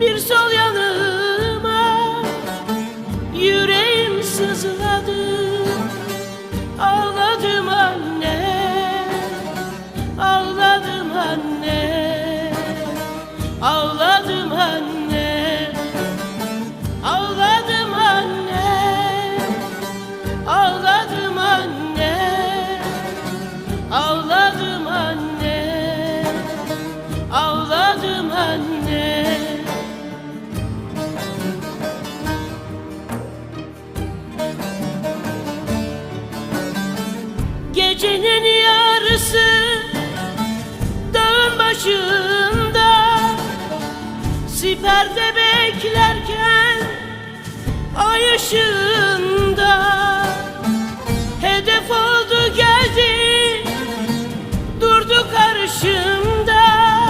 bir sol yanıma Yüreğim sızladı Ağladım anne Ağladım anne Ağladım anne Ağladım anne Ağladım anne Ağladım anne Ağladım anne Gecenin yarısı Dağın başında. Siperde beklerken Ay ışığında. Hedef oldu geldi Durdu karışın